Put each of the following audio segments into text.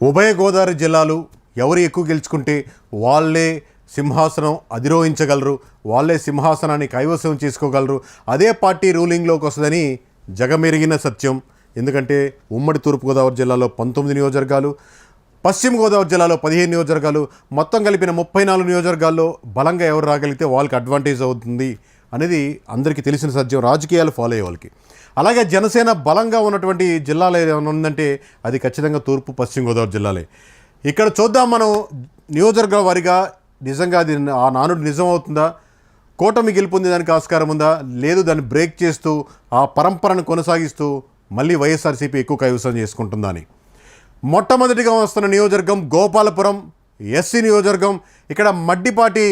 ఉభయ గోదావరి జిల్లాలు ఎవరు ఎక్కువ గెలుచుకుంటే వాళ్ళే సింహాసనం అధిరోహించగలరు వాళ్ళే సింహాసనాన్ని కైవసం చేసుకోగలరు. అదే పార్టీ రూలింగ్లోకి వస్తుందని జగమెరిగిన సత్యం. ఎందుకంటే ఉమ్మడి తూర్పుగోదావరి జిల్లాలో పంతొమ్మిది నియోజకవర్గాలు పశ్చిమ గోదావరి జిల్లాలో పదిహేను నియోజకవర్గాలు మొత్తం కలిపిన ముప్పై నాలుగు నియోజకవర్గాల్లో బలంగా ఎవరు రాగలిగితే వాళ్ళకి అడ్వాంటేజ్ అవుతుంది. అనేది అందరికీ తెలిసిన సత్యం. రాజకీయాలు ఫాలో అయ్యే వాళ్ళకి. అలాగే జనసేన బలంగా ఉన్నటువంటి జిల్లాలో ఏమైనా ఉందంటే అది ఖచ్చితంగా తూర్పు పశ్చిమ గోదావరి జిల్లాలే. ఇక్కడ చూద్దాం మనం నియోజకవర్గ వారిగా నిజంగా అది ఆ నానుడు నిజం అవుతుందా? కూటమి గెలుపొందేదానికి ఆస్కారం ఉందా? లేదు దాన్ని బ్రేక్ చేస్తూ ఆ పరంపరను కొనసాగిస్తూ మళ్ళీ వైఎస్ఆర్సీపీ ఎక్కువ కైవసం చేసుకుంటుందా అని. మొట్టమొదటిగా వస్తున్న నియోజకవర్గం గోపాలపురం ఎస్సీ నియోజకవర్గం ఇక్కడ మడ్డిపాటి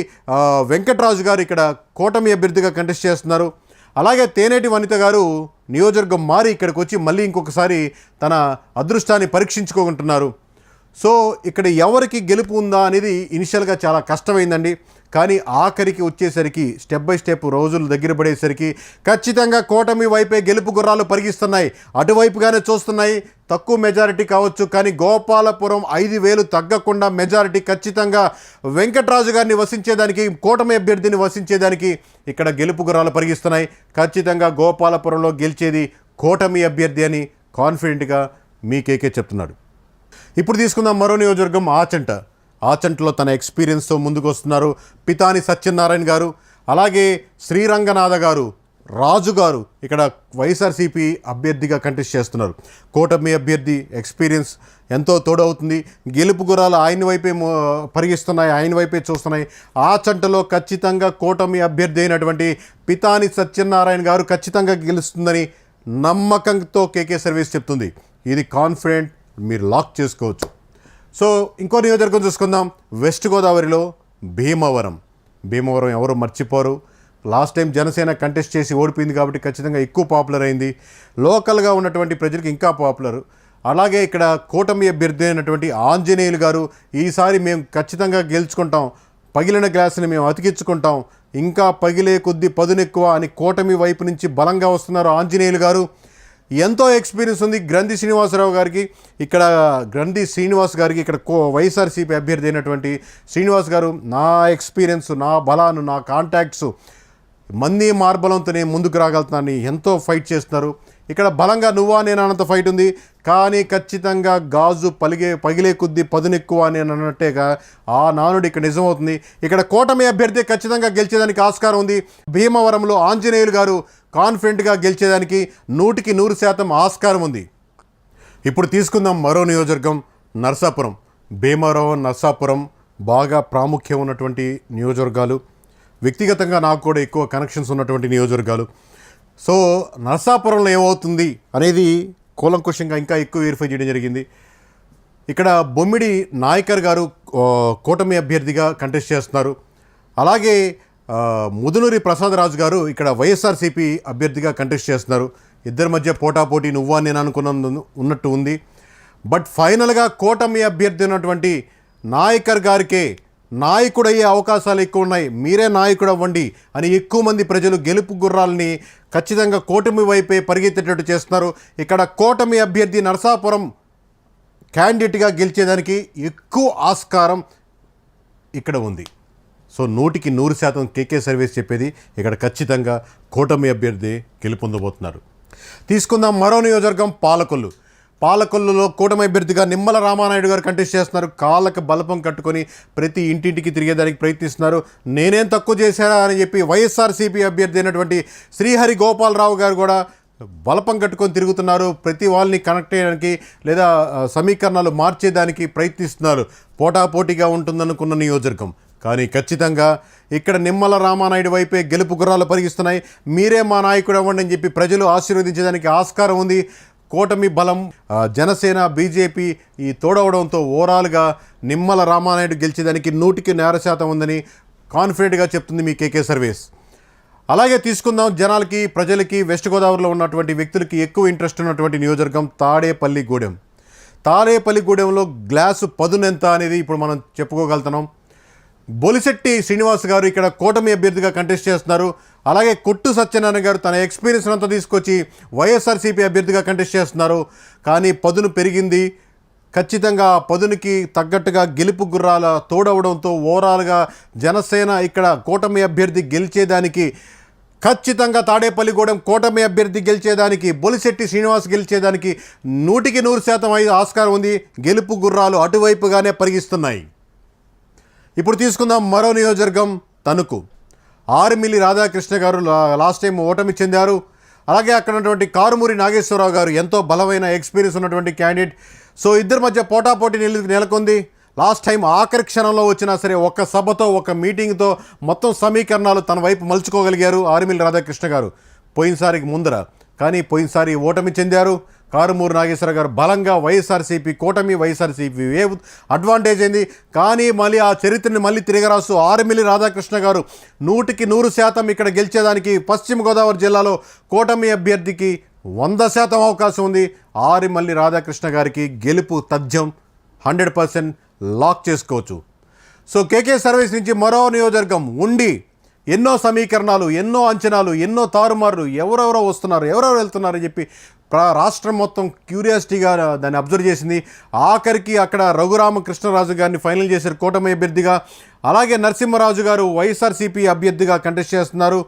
వెంకట్రాజు గారు ఇక్కడ కూటమి అభ్యర్థిగా కంటెస్ట్ చేస్తున్నారు. అలాగే తేనేటి వనిత గారు నియోజకవర్గం మారి ఇక్కడికి వచ్చి మళ్ళీ ఇంకొకసారి తన అదృష్టాన్ని పరీక్షించుకుంటున్నారు సో ఇక్కడ ఎవరికి గెలుపు ఉందా అనేది ఇనిషియల్గా చాలా కష్టమైందండి. కానీ ఆఖరికి వచ్చేసరికి స్టెప్ బై స్టెప్ రోజులు దగ్గర పడేసరికి ఖచ్చితంగా కూటమి వైపే గెలుపు గుర్రాలు పరిగిస్తున్నాయి. అటువైపుగానే చూస్తున్నాయి. తక్కువ మెజారిటీ కావచ్చు కానీ గోపాలపురం ఐదు వేలు తగ్గకుండా మెజారిటీ ఖచ్చితంగా వెంకట్రాజు గారిని వసించేదానికి కూటమి అభ్యర్థిని వసించేదానికి ఇక్కడ గెలుపు గుర్రాలు పరిగిస్తున్నాయి. ఖచ్చితంగా గోపాలపురంలో గెలిచేది కూటమి అభ్యర్థి అని కాన్ఫిడెంట్గా మీ కేకే చెప్తున్నాడు. ఇప్పుడు తీసుకుందాం మరో నియోజకవర్గం ఆచంట. ఆచంటలో తన ఎక్స్పీరియన్స్తో ముందుకు వస్తున్నారు పితాని సత్యనారాయణ గారు అలాగే శ్రీరంగనాథ గారు రాజు గారు ఇక్కడ వైఎస్ఆర్సీపీ అభ్యర్థిగా కంటెస్ట్ చేస్తున్నారు. కూటమి అభ్యర్థి ఎక్స్పీరియన్స్ ఎంతో తోడవుతుంది. గెలుపు గురాలు ఆయన వైపే పరిగిస్తున్నాయి ఆయన వైపే చూస్తున్నాయి. ఆ చంటలో ఖచ్చితంగా కూటమి అభ్యర్థి అయినటువంటి పితాని సత్యనారాయణ గారు ఖచ్చితంగా గెలుస్తుందని నమ్మకంతో కేకే సర్వీస్ చెప్తుంది. ఇది కాన్ఫిడెంట్ మీరు లాక్ చేసుకోవచ్చు. సో ఇంకో నియోజకవర్గం చూసుకుందాం. వెస్ట్ గోదావరిలో భీమవరం. భీమవరం ఎవరు మర్చిపోరు. లాస్ట్ టైం జనసేన కంటెస్ట్ చేసి ఓడిపోయింది కాబట్టి ఖచ్చితంగా ఎక్కువ పాపులర్ అయింది. లోకల్గా ఉన్నటువంటి ప్రజలకు ఇంకా పాపులర్. అలాగే ఇక్కడ కూటమి అభ్యర్థి అయినటువంటి ఆంజనేయులు గారు ఈసారి మేము ఖచ్చితంగా గెలుచుకుంటాం. పగిలిన గ్లాసుని మేము అతికించుకుంటాం. ఇంకా పగిలే కొద్ది పదునెక్కువ అని కూటమి వైపు నుంచి బలంగా వస్తున్నారు ఆంజనేయులు గారు. ఎంతో ఎక్స్పీరియన్స్ ఉంది గ్రంథి శ్రీనివాసరావు గారికి. ఇక్కడ గ్రంథి శ్రీనివాస్ గారికి ఇక్కడ కో వైఎస్ఆర్సీపీ అభ్యర్థి అయినటువంటి శ్రీనివాస్ గారు నా ఎక్స్పీరియన్స్ నా బలాను నా కాంటాక్ట్స్ మంది మార్బలంతో నేను ముందుకు రాగలుగుతున్నాను ఎంతో ఫైట్ చేస్తున్నారు. ఇక్కడ బలంగా నువ్వా నేను అన్నంత ఫైట్ ఉంది. కానీ ఖచ్చితంగా గాజు పలిగే పగిలే కొద్దీ పదునెక్కువ నేను అన్నట్టేగా ఆ నానుడు ఇక్కడ నిజమవుతుంది. ఇక్కడ కూటమి అభ్యర్థి ఖచ్చితంగా గెలిచేదానికి ఆస్కారం ఉంది. భీమవరంలో ఆంజనేయులు గారు కాన్ఫిడెంట్గా గెలిచేదానికి నూటికి నూరు శాతం ఆస్కారం ఉంది. ఇప్పుడు తీసుకుందాం మరో నియోజకవర్గం నర్సాపురం. భీమవరం నర్సాపురం బాగా ప్రాముఖ్యం ఉన్నటువంటి నియోజకవర్గాలు. వ్యక్తిగతంగా నాకు కూడా ఎక్కువ కనెక్షన్స్ ఉన్నటువంటి నియోజకవర్గాలు. సో నర్సాపురంలో ఏమవుతుంది అనేది కూలంకుషంగా ఇంకా ఎక్కువ వెరిఫై చేయడం జరిగింది. ఇక్కడ బొమ్మిడి నాయకర్ గారు కూటమి అభ్యర్థిగా కంటెస్ట్ చేస్తున్నారు. అలాగే ముదునూరి ప్రసాదరాజు గారు ఇక్కడ వైఎస్ఆర్సీపీ అభ్యర్థిగా కంటెస్ట్ చేస్తున్నారు. ఇద్దరి మధ్య పోటాపోటీ నువ్వా నేను అనుకున్న ఉన్నట్టు ఉంది. బట్ ఫైనల్గా కూటమి అభ్యర్థి ఉన్నటువంటి నాయకర్ గారికే నాయకుడయ్యే అవకాశాలు ఎక్కువ ఉన్నాయి మీరే నాయకుడు అవ్వండి అని ఎక్కువ మంది ప్రజలు గెలుపు గుర్రాలని ఖచ్చితంగా కూటమి వైపే పరిగెత్తేటట్టు చేస్తున్నారు. ఇక్కడ కూటమి అభ్యర్థి నరసాపురం క్యాండిడేట్గా గెలిచేదానికి ఎక్కువ ఆస్కారం ఇక్కడ ఉంది. సో నూటికి నూరు శాతం కేకే సర్వీస్ చెప్పేది ఇక్కడ ఖచ్చితంగా కూటమి అభ్యర్థి గెలుపొందబోతున్నారు. తీసుకుందాం మరో నియోజకవర్గం పాలకొల్లు. పాలకొల్లులో కూటమి అభ్యర్థిగా నిమ్మల రామానాయుడు గారు కంటెస్ట్ చేస్తున్నారు. కాళ్ళకు బలపం కట్టుకొని ప్రతి ఇంటింటికి తిరిగేదానికి ప్రయత్నిస్తున్నారు. నేనేం తక్కువ చేశారా అని చెప్పి వైఎస్ఆర్సీపీ అభ్యర్థి అయినటువంటి శ్రీహరి గోపాలరావు గారు కూడా బలపం కట్టుకొని తిరుగుతున్నారు. ప్రతి వాళ్ళని కనెక్ట్ చేయడానికి లేదా సమీకరణాలు మార్చేదానికి ప్రయత్నిస్తున్నారు. పోటాపోటీగా ఉంటుందనుకున్న నియోజకవర్గం. కానీ ఖచ్చితంగా ఇక్కడ నిమ్మల రామానాయుడు వైపే గెలుపు గుర్రాలు పరిగిస్తున్నాయి. మీరే మా నాయకుడు అవ్వండి అని చెప్పి ప్రజలు ఆశీర్వదించడానికి ఆస్కారం ఉంది. కూటమి బలం జనసేన బీజేపీ ఈ తోడవడంతో ఓవరాల్గా నిమ్మల రామానాయుడు గెలిచేదానికి నూటికి నేర శాతం ఉందని కాన్ఫిడెంట్గా చెప్తుంది మీ కేకే సర్వీస్. అలాగే తీసుకుందాం జనాలకి ప్రజలకి వెస్ట్ గోదావరిలో ఉన్నటువంటి వ్యక్తులకి ఎక్కువ ఇంట్రెస్ట్ ఉన్నటువంటి నియోజకవర్గం తాడేపల్లిగూడెం. తాడేపల్లిగూడెంలో గ్లాసు పదునెంత అనేది ఇప్పుడు మనం చెప్పుకోగలుగుతున్నాం. బొలిశెట్టి శ్రీనివాస్ గారు ఇక్కడ కూటమి అభ్యర్థిగా కంటెస్ట్ చేస్తున్నారు. అలాగే కొట్టు సత్యనారాయణ గారు తన ఎక్స్పీరియన్స్ అంతా తీసుకొచ్చి వైఎస్ఆర్సీపీ అభ్యర్థిగా కంటెస్ట్ చేస్తున్నారు. కానీ పదును పెరిగింది. ఖచ్చితంగా పదునికి తగ్గట్టుగా గెలుపు గుర్రాల తోడవడంతో ఓవరాల్గా జనసేన ఇక్కడ కూటమి అభ్యర్థి గెలిచేదానికి ఖచ్చితంగా తాడేపల్లిగూడెం కూటమి అభ్యర్థి గెలిచేదానికి బొలిశెట్టి శ్రీనివాస్ గెలిచేదానికి నూటికి నూరు శాతం ఐదు ఆస్కారం ఉంది. గెలుపు గుర్రాలు అటువైపుగానే పరిగిస్తున్నాయి ఇప్పుడు తీసుకుందాం మరో నియోజకవర్గం తణుకు. ఆరుమిల్లి రాధాకృష్ణ గారు లా- లాస్ట్ టైం ఓటమి చెందారు. అలాగే అక్కడ ఉన్నటువంటి కారుమూరి నాగేశ్వరరావు గారు ఎంతో బలమైన ఎక్స్పీరియన్స్ ఉన్నటువంటి క్యాండిడేట్. సో ఇద్దరి మధ్య పోటాపోటీ నెల నెలకొంది. లాస్ట్ టైం ఆఖరి క్షణంలో వచ్చినా సరే ఒక్క సభతో ఒక మీటింగ్తో మొత్తం సమీకరణాలు తన వైపు మలుచుకోగలిగారు ఆరుమిల్లి రాధాకృష్ణ గారు. పోయినసారికి ముందర. కానీ పోయినసారి ఓటమి చెందారు. కారుమూరు నాగేశ్వర గారు బలంగా వైఎస్ఆర్సీపీ కూటమి వైఎస్ఆర్సీపీ వేవ్ అడ్వాంటేజ్ అయింది కానీ మళ్ళీ ఆ చరిత్రని మళ్ళీ తిరగరాసు ఆరుమిల్లి రాధాకృష్ణ గారు. నూటికి నూరు శాతం ఇక్కడ గెలిచేదానికి పశ్చిమ గోదావరి జిల్లాలో కూటమి అభ్యర్థికి వంద శాతం అవకాశం ఉంది. ఆరుమల్లి రాధాకృష్ణ గారికి గెలుపు తథ్యం హండ్రెడ్ పర్సెంట్ లాక్ చేసుకోవచ్చు. సో కేకే సర్వీస్ నుంచి మరో నియోజకవర్గం ఉండి ఎన్నో సమీకరణాలు ఎన్నో అంచనాలు ఎన్నో తారుమారులు ఎవరెవరో వస్తున్నారు ఎవరెవరు వెళ్తున్నారు చెప్పి రాష్ట్రం మొత్తం క్యూరియాసిటీగా దాన్ని అబ్జర్వ్ చేసింది. ఆఖరికి అక్కడ రఘురామకృష్ణరాజు గారిని ఫైనల్ చేశారు కూటమి అభ్యర్థిగా. అలాగే నరసింహరాజు గారు వైఎస్ఆర్సీపీ అభ్యర్థిగా కంటెస్ట్ చేస్తున్నారు.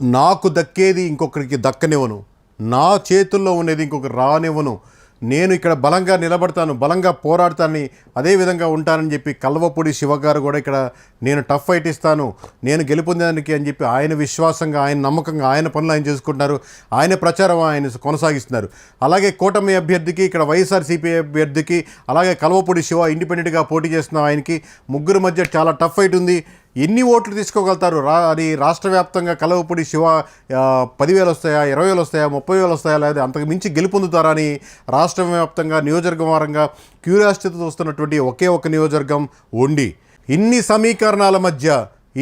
నాకు దక్కేది ఇంకొకరికి దక్కనివ్వను. నా చేతుల్లో ఉండేది ఇంకొకరు రానివ్వను. నేను ఇక్కడ బలంగా నిలబడతాను బలంగా పోరాడతానని అదే విధంగా ఉంటానని చెప్పి కల్వపూడి శివ గారు కూడా ఇక్కడ నేను టఫ్ ఫైట్ ఇస్తాను నేను గెలుపొందేదానికి అని చెప్పి ఆయన విశ్వాసంగా ఆయన నమ్మకంగా ఆయన పనులు ఆయన చేసుకుంటున్నారు ఆయన ప్రచారం ఆయన కొనసాగిస్తున్నారు. అలాగే కూటమి అభ్యర్థికి ఇక్కడ వైఎస్ఆర్సీపీ అభ్యర్థికి అలాగే కల్వపూడి శివ ఇండిపెండెంట్గా పోటీ చేస్తున్న ఆయనకి ముగ్గురు మధ్య చాలా టఫ్ ఫైట్ ఉంది. ఎన్ని ఓట్లు తీసుకోగలుగుతారు? రా అది రాష్ట్ర వ్యాప్తంగా కలవపూడి శివ పదివేలు వస్తాయా ఇరవై వేలు వస్తాయా ముప్పై వేలు వస్తాయా లేదా అంతకు మించి గెలుపొందుతారా అని రాష్ట్ర వ్యాప్తంగా నియోజకవర్గం వారంగా క్యూరియాసిటీతో చూస్తున్నటువంటి ఒకే ఒక నియోజకవర్గం ఉండి ఇన్ని సమీకరణాల మధ్య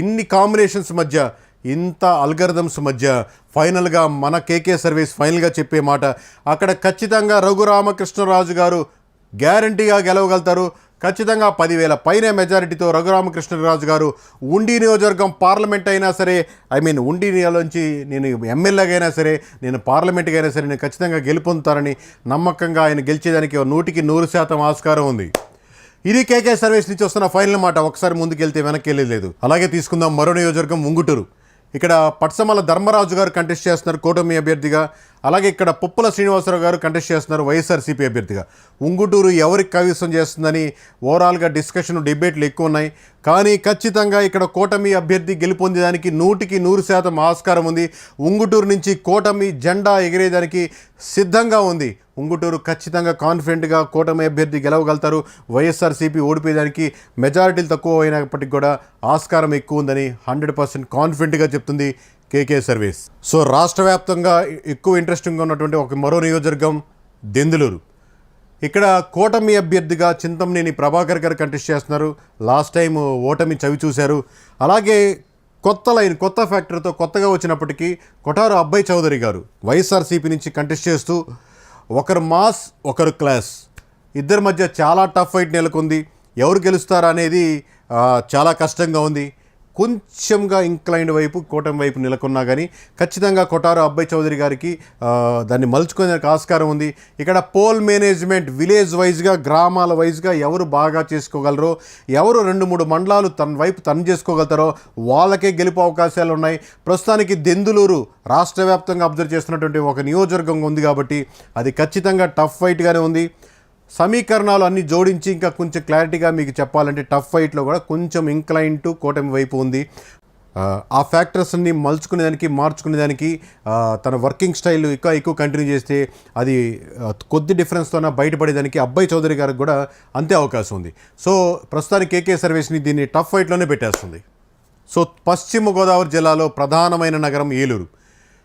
ఇన్ని కాంబినేషన్స్ మధ్య ఇంత అల్గరిథమ్స్ మధ్య ఫైనల్గా మన కేకే సర్వీస్ ఫైనల్గా చెప్పే మాట. అక్కడ ఖచ్చితంగా రఘురామకృష్ణరాజు గారు గ్యారంటీగా గెలవగలుగుతారు. ఖచ్చితంగా పదివేల పైన మెజారిటీతో రఘురామకృష్ణరాజు గారు ఉండి నియోజకవర్గం పార్లమెంట్ అయినా సరే ఐ మీన్ ఉండి నుంచి నేను ఎమ్మెల్యేగా సరే నేను పార్లమెంట్గా అయినా సరే నేను ఖచ్చితంగా గెలుపొందుతానని నమ్మకంగా ఆయన గెలిచేదానికి నూటికి నూరు శాతం ఆస్కారం ఉంది. ఇది కేకే సర్వీస్ నుంచి వస్తున్న ఫైనల్ మాట. ఒకసారి ముందుకెళ్తే వెనక్కి వెళ్ళలేదు అలాగే తీసుకుందాం మరో నియోజకవర్గం ఉంగుటూరు ఇక్కడ పట్సమల ధర్మరాజు గారు కంటెస్ట్ చేస్తున్నారు కూటమి అభ్యర్థిగా. అలాగే ఇక్కడ పుప్పల శ్రీనివాసరావు గారు కంటెస్ట్ చేస్తున్నారు వైఎస్ఆర్సీపీ అభ్యర్థిగా. ఉంగుటూరు ఎవరికి కవిత్వం చేస్తుందని ఓవరాల్గా డిస్కషన్ డిబేట్లు ఎక్కువ ఉన్నాయి. కానీ ఖచ్చితంగా ఇక్కడ కూటమి అభ్యర్థి గెలుపొందేదానికి నూటికి నూరు శాతం ఆస్కారం ఉంది. ఉంగుటూరు నుంచి కూటమి జెండా ఎగిరేదానికి సిద్ధంగా ఉంది. ఉంగుటూరు ఖచ్చితంగా కాన్ఫిడెంట్గా కూటమి అభ్యర్థి గెలవగలుగుతారు. వైఎస్ఆర్సీపీ ఓడిపోయేదానికి మెజారిటీలు తక్కువ అయినప్పటికీ కూడా ఆస్కారం ఎక్కువ ఉందని హండ్రెడ్ పర్సెంట్ కాన్ఫిడెంట్గా చెప్తుంది కేకే సర్వీస్. సో రాష్ట్ర వ్యాప్తంగా ఎక్కువ ఇంట్రెస్టింగ్గా ఉన్నటువంటి ఒక మరో నియోజకవర్గం దెందులూరు. ఇక్కడ కూటమి అభ్యర్థిగా చింతమనేని ప్రభాకర్ గారు కంటెస్ట్ చేస్తున్నారు. లాస్ట్ టైం ఓటమి చవి చూశారు. అలాగే కొత్త లైన్ కొత్త ఫ్యాక్టరీతో కొత్తగా వచ్చినప్పటికీ కొటారు అబ్బాయి చౌదరి గారు వైఎస్ఆర్సీపీ నుంచి కంటెస్ట్ చేస్తూ ఒకరు మాస్ ఒకరు క్లాస్. ఇద్దరి మధ్య చాలా టఫ్ ఫైట్ నెలకొంది. ఎవరు గెలుస్తారా అనేది చాలా కష్టంగా ఉంది. కొంచెంగా ఇంక్లైన్ వైపు కూటమి వైపు నెలకొన్నా కానీ ఖచ్చితంగా కొటారు అబ్బాయి చౌదరి గారికి దాన్ని మలుచుకునేందుకు ఆస్కారం ఉంది. ఇక్కడ పోల్ మేనేజ్మెంట్ విలేజ్ వైజ్గా గ్రామాల వైజ్గా ఎవరు బాగా చేసుకోగలరో ఎవరు రెండు మూడు మండలాలు తన వైపు తను చేసుకోగలుగుతారో వాళ్ళకే గెలుపు అవకాశాలు ఉన్నాయి. ప్రస్తుతానికి దెందులూరు రాష్ట్ర వ్యాప్తంగా అబ్జర్వ్ చేస్తున్నటువంటి ఒక నియోజకవర్గం ఉంది కాబట్టి అది ఖచ్చితంగా టఫ్ ఫైట్గానే ఉంది. సమీకరణాలు అన్ని జోడించి ఇంకా కొంచెం క్లారిటీగా మీకు చెప్పాలంటే టఫ్ ఫైట్లో కూడా కొంచెం ఇంక్లైన్ టు కూటమి వైపు ఉంది. ఆ, ఫ్యాక్టర్స్ ఫ్యాక్టర్స్ని మలుచుకునేదానికి మార్చుకునేదానికి తన వర్కింగ్ స్టైల్ ఇంకా ఎక్కువ కంటిన్యూ చేస్తే అది కొద్ది డిఫరెన్స్తోన బయటపడేదానికి అబ్బాయి చౌదరి గారికి కూడా అంతే అవకాశం ఉంది. సో ప్రస్తుతానికి కేకే సర్వీస్ని దీన్ని టఫ్ ఫైట్లోనే పెట్టేస్తుంది. సో పశ్చిమ గోదావరి జిల్లాలో ప్రధానమైన నగరం ఏలూరు.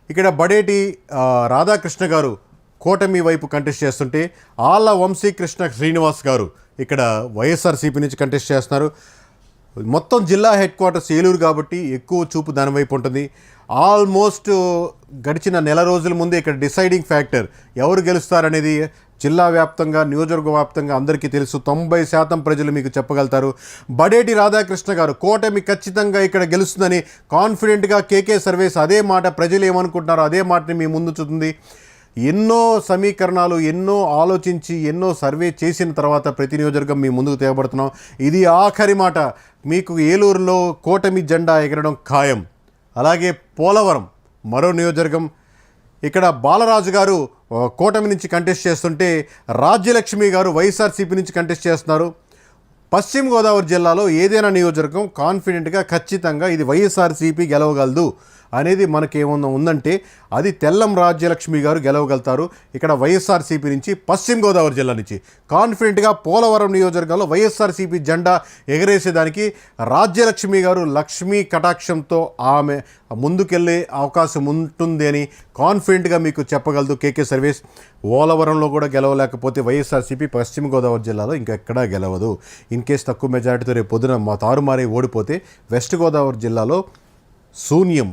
ఇక్కడ బడేటి రాధాకృష్ణ గారు కూటమి వైపు కంటెస్ట్ చేస్తుంటే ఆళ్ళ వంశీకృష్ణ శ్రీనివాస్ గారు ఇక్కడ వైఎస్ఆర్సీపీ నుంచి కంటెస్ట్ చేస్తున్నారు. మొత్తం జిల్లా హెడ్ క్వార్టర్స్ ఏలూరు కాబట్టి ఎక్కువ చూపు దాని వైపు ఉంటుంది. ఆల్మోస్ట్ గడిచిన నెల రోజుల ముందే ఇక్కడ డిసైడింగ్ ఫ్యాక్టర్ ఎవరు గెలుస్తారనేది జిల్లా వ్యాప్తంగా నియోజకవర్గ వ్యాప్తంగా అందరికీ తెలుసు. తొంభై శాతం ప్రజలు మీకు చెప్పగలుగుతారు. బడేటి రాధాకృష్ణ గారు కూటమి ఖచ్చితంగా ఇక్కడ గెలుస్తుందని కాన్ఫిడెంట్గా కేకే సర్వేస్ అదే మాట ప్రజలు ఏమనుకుంటున్నారో అదే మాటని మీ ముందు చూస్తుంది. ఎన్నో సమీకరణాలు ఎన్నో ఆలోచించి ఎన్నో సర్వే చేసిన తర్వాత ప్రతి నియోజకవర్గం మీ ముందుకు తేబడుతున్నాం ఇది ఆఖరి మాట. మీకు ఏలూరులో కూటమి జెండా ఎగరడం ఖాయం. అలాగే పోలవరం మరో నియోజకవర్గం. ఇక్కడ బాలరాజు గారు కోటమి కూటమి నుంచి కంటెస్ట్ చేస్తుంటే రాజ్యలక్ష్మి గారు వైఎస్ఆర్సీపీ నుంచి కంటెస్ట్ చేస్తున్నారు. పశ్చిమ గోదావరి జిల్లాలో ఏదైనా నియోజకవర్గం కాన్ఫిడెంట్గా ఖచ్చితంగా ఇది వైఎస్ఆర్సీపీ గెలవగలదు. అనేది మనకేమన్నా ఉందంటే అది తెల్లం రాజ్యలక్ష్మి గారు గెలవగలుగుతారు. ఇక్కడ వైఎస్ఆర్సీపీ నుంచి పశ్చిమ గోదావరి జిల్లా నుంచి. కాన్ఫిడెంట్గా పోలవరం నియోజకవర్గంలో వైఎస్ఆర్సీపీ జెండా ఎగరేసేదానికి రాజ్యలక్ష్మి గారు లక్ష్మీ కటాక్షంతో ఆమె ముందుకెళ్ళే అవకాశం ఉంటుంది అని కాన్ఫిడెంట్గా మీకు చెప్పగలదు కేకే సర్వీస్. పోలవరంలో కూడా గెలవలేకపోతే వైఎస్ఆర్సీపీ పశ్చిమ గోదావరి జిల్లాలో ఇంకెక్కడా గెలవదు. ఇన్ కేస్ తక్కువ మెజారిటీతో రేపు పొద్దున మా తారుమారే ఓడిపోతే వెస్ట్ గోదావరి జిల్లాలో శూన్యం.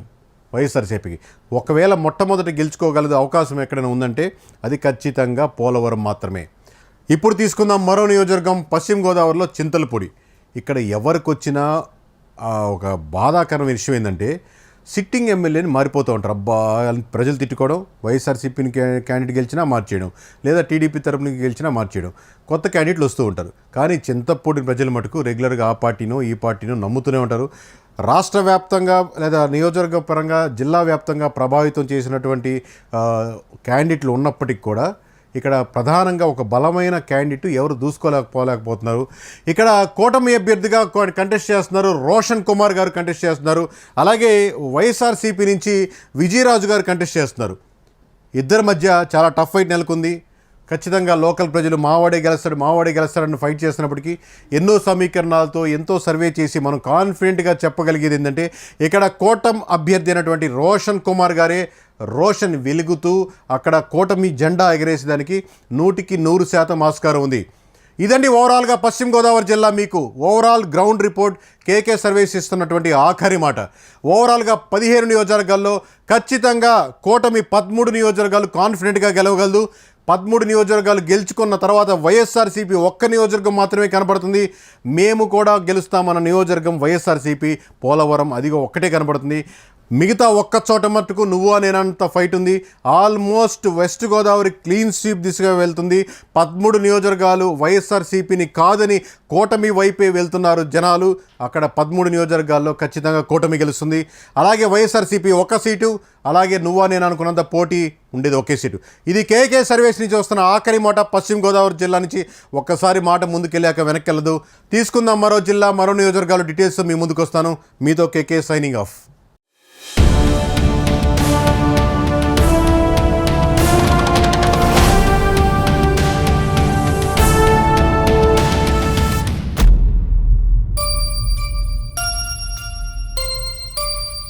వైఎస్ఆర్సీపీకి. ఒకవేళ మొట్టమొదటి గెలుచుకోగలదు అవకాశం ఎక్కడైనా ఉందంటే అది ఖచ్చితంగా పోలవరం మాత్రమే. ఇప్పుడు తీసుకుందాం మరో నియోజకవర్గం పశ్చిమ గోదావరిలో చింతలపూడి. ఇక్కడ ఎవరికి వచ్చినా ఒక బాధాకరమైన విషయం ఏంటంటే సిట్టింగ్ ఎమ్మెల్యేని మారిపోతూ ఉంటారు. అబ్బా ప్రజలు తిట్టుకోవడం వైఎస్ఆర్సీపీని క్యాండిడేట్ గెలిచినా మార్చేయడం లేదా టీడీపీ తరపున గెలిచినా మార్చేయడం. కొత్త క్యాండిడేట్లు వస్తూ ఉంటారు. కానీ చింతపూడి ప్రజల మటుకు రెగ్యులర్గా ఆ పార్టీనో ఈ పార్టీనో నమ్ముతూనే ఉంటారు. రాష్ట్ర వ్యాప్తంగా లేదా నియోజకవర్గ పరంగా జిల్లా వ్యాప్తంగా ప్రభావితం చేసినటువంటి క్యాండిడేట్లు ఉన్నప్పటికీ కూడా ఇక్కడ ప్రధానంగా ఒక బలమైన క్యాండిడేట్ ఎవరు దూసుకోలేకపోలేకపోతున్నారు. ఇక్కడ కూటమి అభ్యర్థిగా కంటెస్ట్ చేస్తున్నారు. రోషన్ కుమార్ గారు కంటెస్ట్ చేస్తున్నారు. అలాగే వైఎస్ఆర్సీపీ నుంచి విజయరాజు గారు కంటెస్ట్ చేస్తున్నారు. ఇద్దరి మధ్య చాలా టఫ్ ఫైట్ నెలకొంది. ఖచ్చితంగా లోకల్ ప్రజలు మావాడే గెలుస్తాడు మావాడే గెలుస్తాడని ఫైట్ చేస్తున్నప్పటికీ ఎన్నో సమీకరణాలతో ఎంతో సర్వే చేసి మనం కాన్ఫిడెంట్గా చెప్పగలిగేది ఏంటంటే ఇక్కడ కోటం అభ్యర్థి అయినటువంటి రోషన్ కుమార్ గారే రోషన్ వెలుగుతూ అక్కడ కూటమి జెండా ఎగరేసేదానికి నూటికి నూరు శాతం ఆస్కారం ఉంది. ఇదండి ఓవరాల్గా పశ్చిమ గోదావరి జిల్లా మీకు overall ground report KK surveys ఇస్తున్నటువంటి ఆఖరి మాట. ఓవరాల్గా పదిహేను నియోజకవర్గాల్లో ఖచ్చితంగా కూటమి పదమూడు నియోజకవర్గాలు కాన్ఫిడెంట్గా గెలవగలదు. పదమూడు నియోజకవర్గాలు గెలుచుకున్న తర్వాత వైఎస్ఆర్సీపీ ఒక్క నియోజకవర్గం మాత్రమే కనబడుతుంది. మేము కూడా గెలుస్తామన్న నియోజకవర్గం వైఎస్ఆర్సీపీ పోలవరం అదిగో ఒక్కటే కనబడుతుంది. మిగతా ఒక్క చోట మట్టుకు నువ్వు నేనంత ఫైట్ ఉంది. Almost west Godavari clean sweep దిశగా వెళ్తుంది. పదమూడు నియోజకవర్గాలు వైఎస్ఆర్సీపీని కాదని కూటమి వైపే వెళ్తున్నారు జనాలు. అక్కడ పదమూడు నియోజకవర్గాల్లో ఖచ్చితంగా కూటమి గెలుస్తుంది. అలాగే వైఎస్ఆర్సీపీ ఒక సీటు అలాగే నువ్వా నేను అనుకున్నంత పోటీ ఉండేది ఒకే సీటు. ఇది కేకే సర్వేస్ నుంచి వస్తున్న ఆఖరి మాట. పశ్చిమ గోదావరి జిల్లా నుంచి ఒక్కసారి మాట ముందుకెళ్ళాక వెనక్కి వెళ్ళదు తీసుకుందాం మరో జిల్లా మరో నియోజకవర్గాలు డీటెయిల్స్ మీ ముందుకు వస్తాను మీతో కేకే సైనింగ్ ఆఫ్